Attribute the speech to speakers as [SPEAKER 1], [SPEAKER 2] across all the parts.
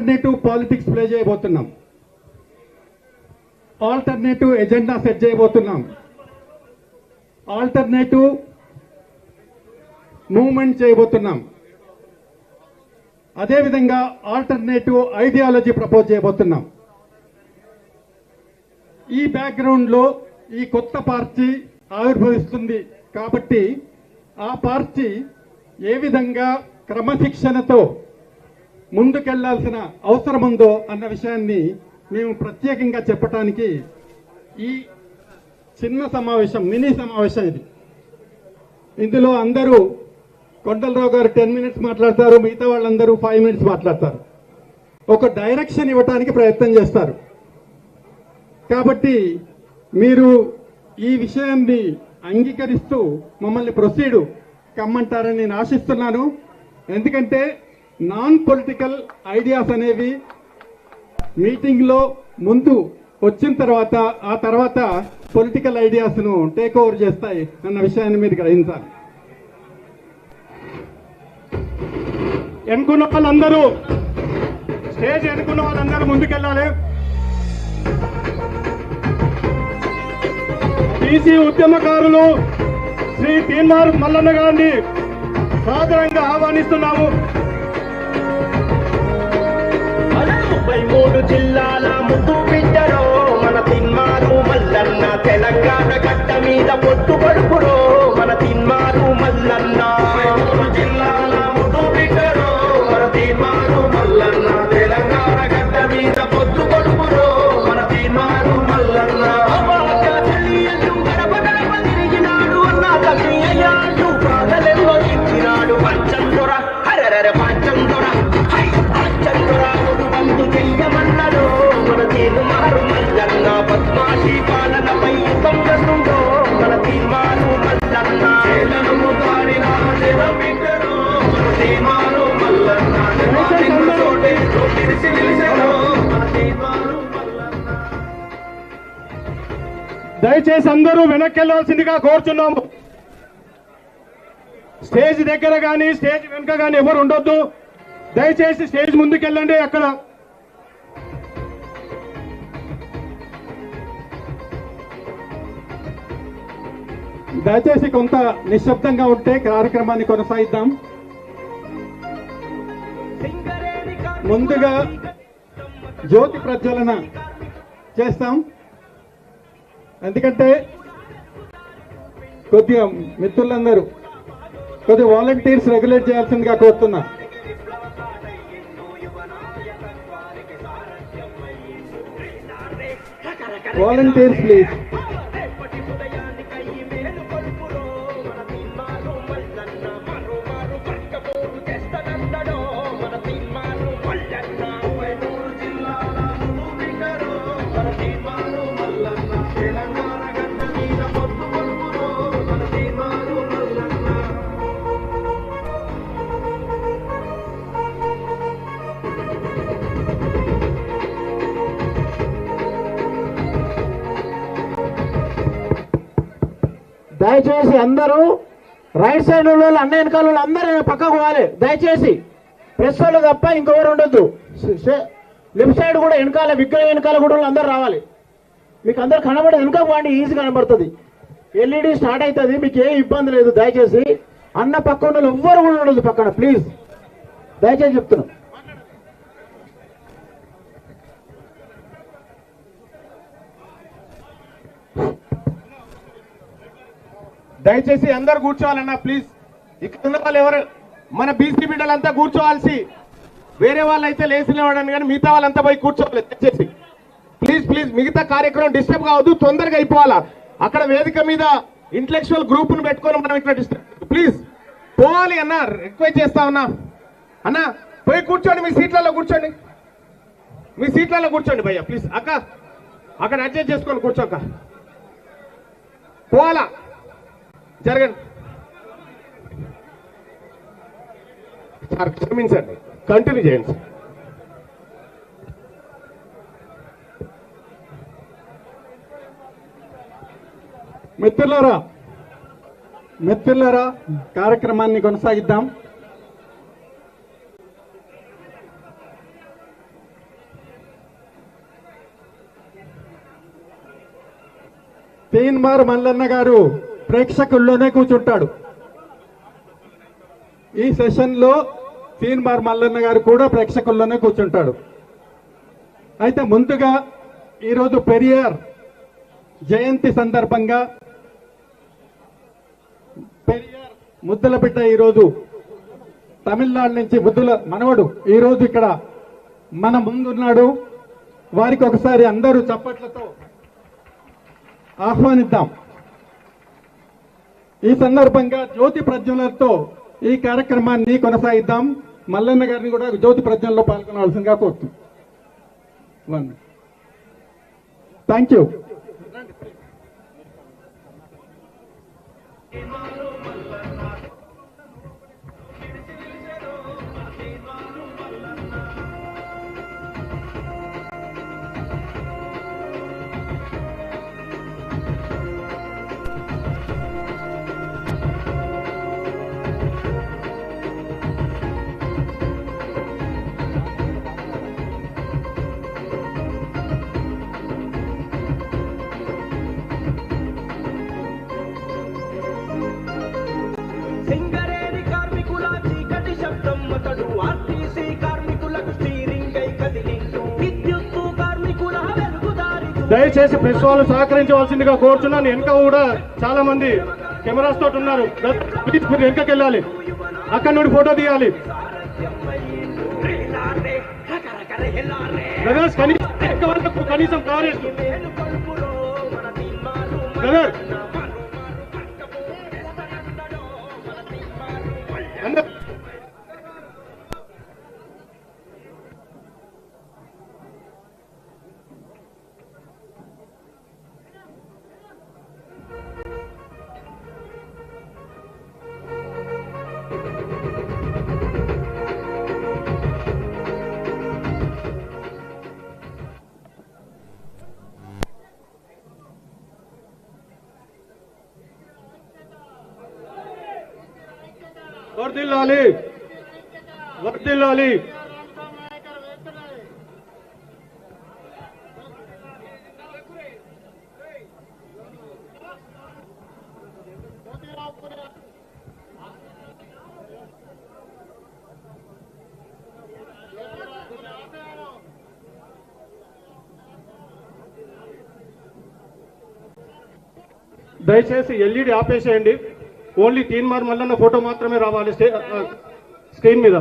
[SPEAKER 1] Alternative politics play చేయబోతున్నాం. Alternative agenda set చేయబోతున్నాం. Alternative movement చేయబోతున్నాం. అదేవిధంగా ఆల్టర్నేటివ్ ఐడియాలజీ ప్రపోజ్ చేయబోతున్నాం. ఈ బ్యాక్గ్రౌండ్లో ఈ కొత్త పార్టీ ఆవిర్భవిస్తుంది కాబట్టి ఆ పార్టీ ఏ విధంగా క్రమశిక్షణతో ముందుకెళ్ళాల్సిన అవసరం ఉందో అన్న విషయాన్ని మేము ప్రత్యేకంగా చెప్పటానికి ఈ చిన్న సమావేశం మినీ సమావేశం ఇది. ఇందులో అందరూ కొండలరావు గారు టెన్ మినిట్స్ మాట్లాడతారు మిగతా వాళ్ళందరూ ఫైవ్ మినిట్స్ మాట్లాడతారు. ఒక డైరెక్షన్ ఇవ్వటానికి ప్రయత్నం చేస్తారు. కాబట్టి మీరు ఈ విషయాన్ని అంగీకరిస్తూ మమ్మల్ని ప్రొసీడు. కమ్మంటారని నేను ఆశిస్తున్నాను. ఎందుకంటే నాన్ పొలిటికల్ ఐడియాస్ అనేవి మీటింగ్లో ముందు వచ్చిన తర్వాత ఆ తర్వాత పొలిటికల్ ఐడియాస్ను టేక్ ఓవర్ చేస్తాయి అన్న విషయాన్ని మీరు గ్రహించాలి.
[SPEAKER 2] ఎన్నుకున్న వాళ్ళందరూ స్టేజ్ ఎన్నుకున్న వాళ్ళందరూ ముందుకెళ్ళాలి. బీసీ ఉద్యమకారులు శ్రీ తీన్మార్ మల్లన్న గారిని సాదరంగా ఆహ్వానిస్తున్నాము.
[SPEAKER 3] ముప్పై మూడు జిల్లాల ముద్దు బిడ్డరో మన తిన్మారు మల్లన్న తెలంగాణ కట్ట మీద పొత్తు పడుపురో మన తిన్మారు మల్లన్నా పాలనపై మన తీర్మాను మల్లన్న. మన తీర్మాను మల్లన్న. మన తీర్మాను
[SPEAKER 2] దయచేసి అందరూ వెనక్కి వెళ్ళవలసిందిగా కోరుచున్నాము. స్టేజ్ దగ్గర కానీ స్టేజ్ వెనుక కానీ ఎవరు ఉండొద్దు. దయచేసి స్టేజ్ ముందుకెళ్ళండి అక్కడ.
[SPEAKER 1] దయచేసి కొంత నిశ్శబ్దంగా ఉంటే కార్యక్రమాన్ని కొనసాగిద్దాం. ముందుగా జ్యోతి ప్రజ్వలన చేస్తాం. ఎందుకంటే కొద్దిగా మిత్రులందరూ కొద్దిగా వాలంటీర్స్ రెగ్యులేట్ చేయాల్సిందిగా కోరుతున్నా. Volunteers please.
[SPEAKER 4] దయచేసి అందరూ రైట్ సైడ్ వాళ్ళు అన్న వెనకాల వాళ్ళు అందరూ పక్కకు పోవాలి. దయచేసి ప్రెస్ వాళ్ళు తప్ప ఇంకెవరు ఉండొద్దు. లెఫ్ట్ సైడ్ కూడా వెనకాల విగ్రహం వెనకాల కూడా అందరూ రావాలి. మీకు అందరు కనబడి వెనక పోండి ఈజీ కనబడుతుంది. ఎల్ఈడి స్టార్ట్ అవుతుంది మీకు ఏ ఇబ్బంది లేదు. దయచేసి అన్న పక్క ఉన్న వాళ్ళు ఎవ్వరు కూడా ఉండదు పక్కన ప్లీజ్. దయచేసి చెప్తున్నాం.
[SPEAKER 2] దయచేసి అందరు కూర్చోవాలన్నా ప్లీజ్ ఇక్కడ ఉన్న వాళ్ళు ఎవరు? మన బీసీ బిడ్డలంతా కూర్చోవాల్సి. వేరే వాళ్ళు అయితే లేచినవాడని కానీ మిగతా వాళ్ళంతా పోయి కూర్చోవాలి. దయచేసి. ప్లీజ్ ప్లీజ్ మిగతా కార్యక్రమం డిస్టర్బ్ కావద్దు. తొందరగా అయిపోవాలా? అక్కడ వేదిక మీద ఇంటలెక్చువల్ గ్రూప్ను పెట్టుకొని మనం ఇక్కడ డిస్టర్బ్ ప్లీజ్ పోవాలి అన్న రిక్వెస్ట్ చేస్తా ఉన్నా. అన్న పోయి కూర్చోండి మీ సీట్లలో కూర్చోండి. మీ సీట్లలో కూర్చోండి భయ్య ప్లీజ్ అక్క అక్కడ అడ్జస్ట్ చేసుకొని కూర్చోక పోవాలా? జరగండి. సార్ క్షమించండి. కంటిన్యూ చేయండి సార్.
[SPEAKER 1] మిత్రులారా మిత్రులారా కార్యక్రమాన్ని కొనసాగిద్దాం. తీన్మార్ మల్లన్న గారు ప్రేక్షకుల్లోనే కూర్చుంటాడు. ఈ సెషన్లో మల్లన్న గారు కూడా ప్రేక్షకుల్లోనే కూర్చుంటాడు. అయితే ముందుగా ఈరోజు పెరియార్ జయంతి సందర్భంగా పెరియార్ ముద్దుల బిడ్డ ఈరోజు తమిళనాడు నుంచి ముద్దుల మనవడు ఈరోజు ఇక్కడ మన ముందున్నాడు. వారికి ఒకసారి అందరూ చప్పట్లతో ఆహ్వానిద్దాం. ఈ సందర్భంగా జ్యోతి ప్రజ్వలతో ఈ కార్యక్రమాన్ని కొనసాగిద్దాం. మల్లన్న గారిని కూడా జ్యోతి ప్రజ్వలలో పాల్గొనవలసిందిగా కోరుతున్నాం. Thank you.
[SPEAKER 2] దయచేసి ప్రెస్ వాళ్ళు సహకరించవలసిందిగా కోరుతున్నాను వెనుక కూడా చాలా మంది కెమెరాస్ తోటి ఉన్నారు. ప్లీజ్ మీరు వెనకకి వెళ్ళాలి అక్కడ నుండి ఫోటో తీయాలి. బ్రదర్స్ కనీసం కనీసం
[SPEAKER 3] కారేస్తుంది
[SPEAKER 2] బ్రదర్ వర్దిల్లాలి వర్దిల్లాలి దయచేసి ఎల్ఈడి ఆపేసేయండి. ఓన్లీ తీన్మార్ మల్లన్న ఫోటో మాత్రమే రావాలి స్టే- స్క్రీన్ మీద.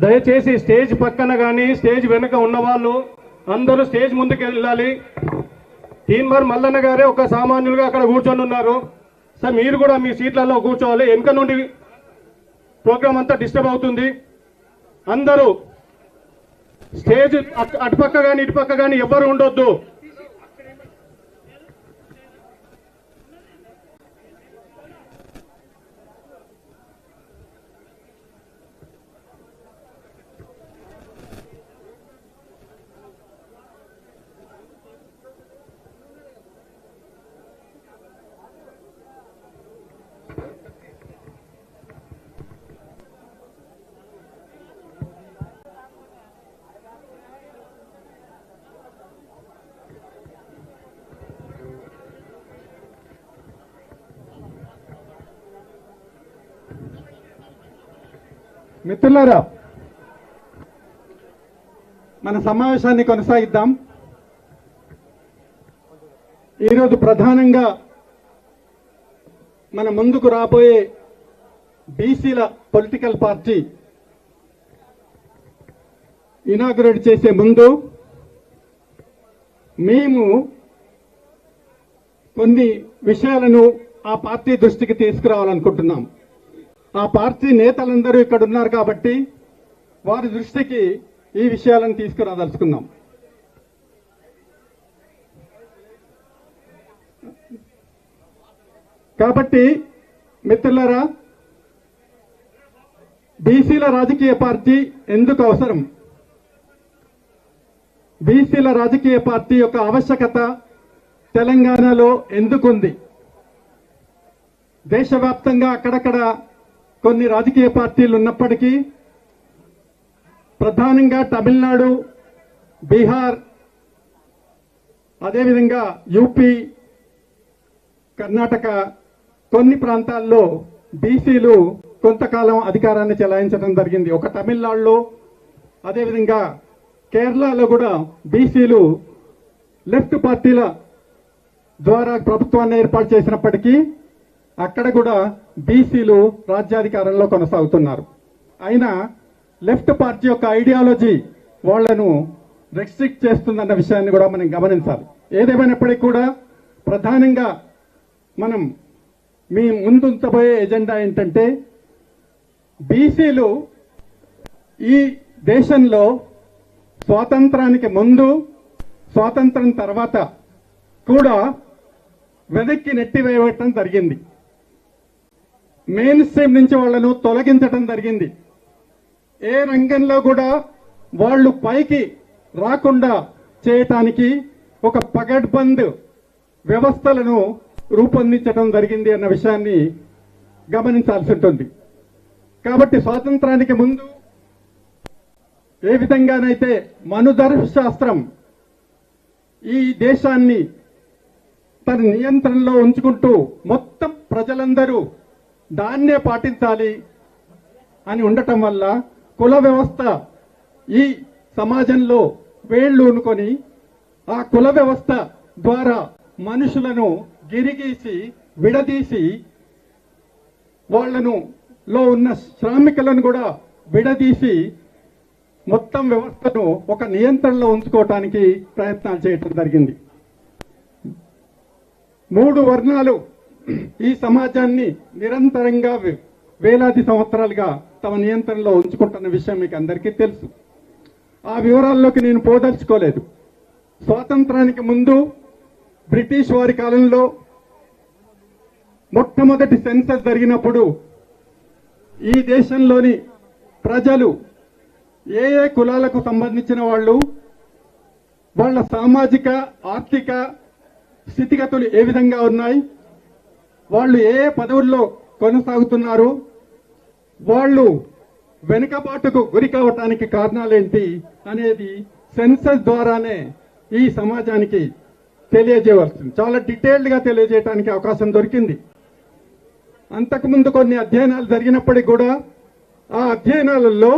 [SPEAKER 2] దయచేసి స్టేజ్ పక్కన కానీ స్టేజ్ వెనుక ఉన్న వాళ్ళు అందరూ స్టేజ్ ముందుకు వెళ్ళాలి. తీన్మార్ మల్లన్న గారే ఒక సామాన్యులుగా అక్కడ కూర్చొని ఉన్నారు. సార్ మీరు కూడా మీ సీట్లలో కూర్చోవాలి. వెనుక నుండి ప్రోగ్రామ్ అంతా డిస్టర్బ్ అవుతుంది. అందరూ స్టేజ్ అటు- అటుపక్క కానీ ఇటుపక్క కానీ ఎవ్వరు ఉండొద్దు.
[SPEAKER 1] మిత్రులారా మన సమావేశాన్ని కొనసాగిద్దాం. ఈరోజు ప్రధానంగా మన ముందుకు రాబోయే బీసీల పొలిటికల్ పార్టీ ఇనాగ్రేట్ చేసే ముందు మేము కొన్ని విషయాలను ఆ పార్టీ దృష్టికి తీసుకురావాలనుకుంటున్నాం. ఆ పార్టీ నేతలందరూ ఇక్కడ ఉన్నారు కాబట్టి వారి దృష్టికి ఈ విషయాలను తీసుకురాదలుచుకుందాం కాబట్టి మిత్రులరా బీసీల రాజకీయ పార్టీ ఎందుకు అవసరం? బీసీల రాజకీయ పార్టీ యొక్క ఆవశ్యకత తెలంగాణలో ఎందుకుంది? దేశవ్యాప్తంగా అక్కడక్కడ కొన్ని రాజకీయ పార్టీలు ఉన్నప్పటికీ ప్రధానంగా తమిళనాడు బీహార్ అదేవిధంగా యూపీ కర్ణాటక కొన్ని ప్రాంతాల్లో బీసీలు కొంతకాలం అధికారాన్ని చెలాయించడం జరిగింది. ఒక తమిళనాడులో అదేవిధంగా కేరళలో కూడా బీసీలు లెఫ్ట్ పార్టీల ద్వారా ప్రభుత్వాన్ని ఏర్పాటు చేసినప్పటికీ అక్కడ కూడా బీసీలు రాజ్యాధికారంలో కొనసాగుతున్నారు. అయినా లెఫ్ట్ పార్టీ యొక్క ఐడియాలజీ వాళ్ళను రెస్ట్రిక్ట్ చేస్తుందన్న విషయాన్ని కూడా మనం గమనించాలి. ఏదేమైనప్పటికీ కూడా ప్రధానంగా మనం మీ ముందుంచబోయే ఎజెండా ఏంటంటే బీసీలు ఈ దేశంలో స్వాతంత్రానికి ముందు స్వాతంత్రం తర్వాత కూడా వెనక్కి నెట్టివేయటం జరిగింది. మెయిన్ స్ట్రీమ్ నుంచి వాళ్ళను తొలగించడం జరిగింది. ఏ రంగంలో కూడా వాళ్ళు పైకి రాకుండా చేయటానికి ఒక పగడ్బంద్ వ్యవస్థలను రూపొందించడం జరిగింది అన్న విషయాన్ని గమనించాల్సి ఉంటుంది. కాబట్టి స్వాతంత్రానికి ముందు ఏ విధంగానైతే మనుధర్మ శాస్త్రం ఈ దేశాన్ని తన నియంత్రణలో ఉంచుకుంటూ మొత్తం ప్రజలందరూ దాన్నే పాటించాలి అని ఉండటం వల్ల కుల వ్యవస్థ ఈ సమాజంలో వేళ్ళూనుకొని ఉనుకొని ఆ కుల వ్యవస్థ ద్వారా మనుషులను గిరిగీసి విడదీసి వాళ్ళను లో ఉన్న శ్రామికులను కూడా విడదీసి మొత్తం వ్యవస్థను ఒక నియంత్రణలో ఉంచుకోవటానికి ప్రయత్నాలు చేయటం జరిగింది. మూడు వర్ణాలు ఈ సమాజాన్ని నిరంతరంగా వేలాది సంవత్సరాలుగా తమ నియంత్రణలో ఉంచుకుంటున్న విషయం మీకు అందరికీ తెలుసు. ఆ వివరాల్లోకి నేను పోదలుచుకోలేదు. స్వాతంత్రానికి ముందు బ్రిటిష్ వారి కాలంలో మొట్టమొదటి సెన్సస్ జరిగినప్పుడు ఈ దేశంలోని ప్రజలు ఏ ఏ కులాలకు సంబంధించిన వాళ్ళు వాళ్ళ సామాజిక ఆర్థిక స్థితిగతులు ఏ విధంగా ఉన్నాయి వాళ్ళు ఏ పదవుల్లో కొనసాగుతున్నారు? వాళ్ళు వెనుకబాటుకు గురి కావటానికి కారణాలేంటి అనేది సెన్సస్ ద్వారానే ఈ సమాజానికి తెలియజేయవలసింది. చాలా డీటెయిల్డ్గా తెలియజేయడానికి అవకాశం దొరికింది. అంతకుముందు కొన్ని అధ్యయనాలు జరిగినప్పటికీ కూడా ఆ అధ్యయనాలలో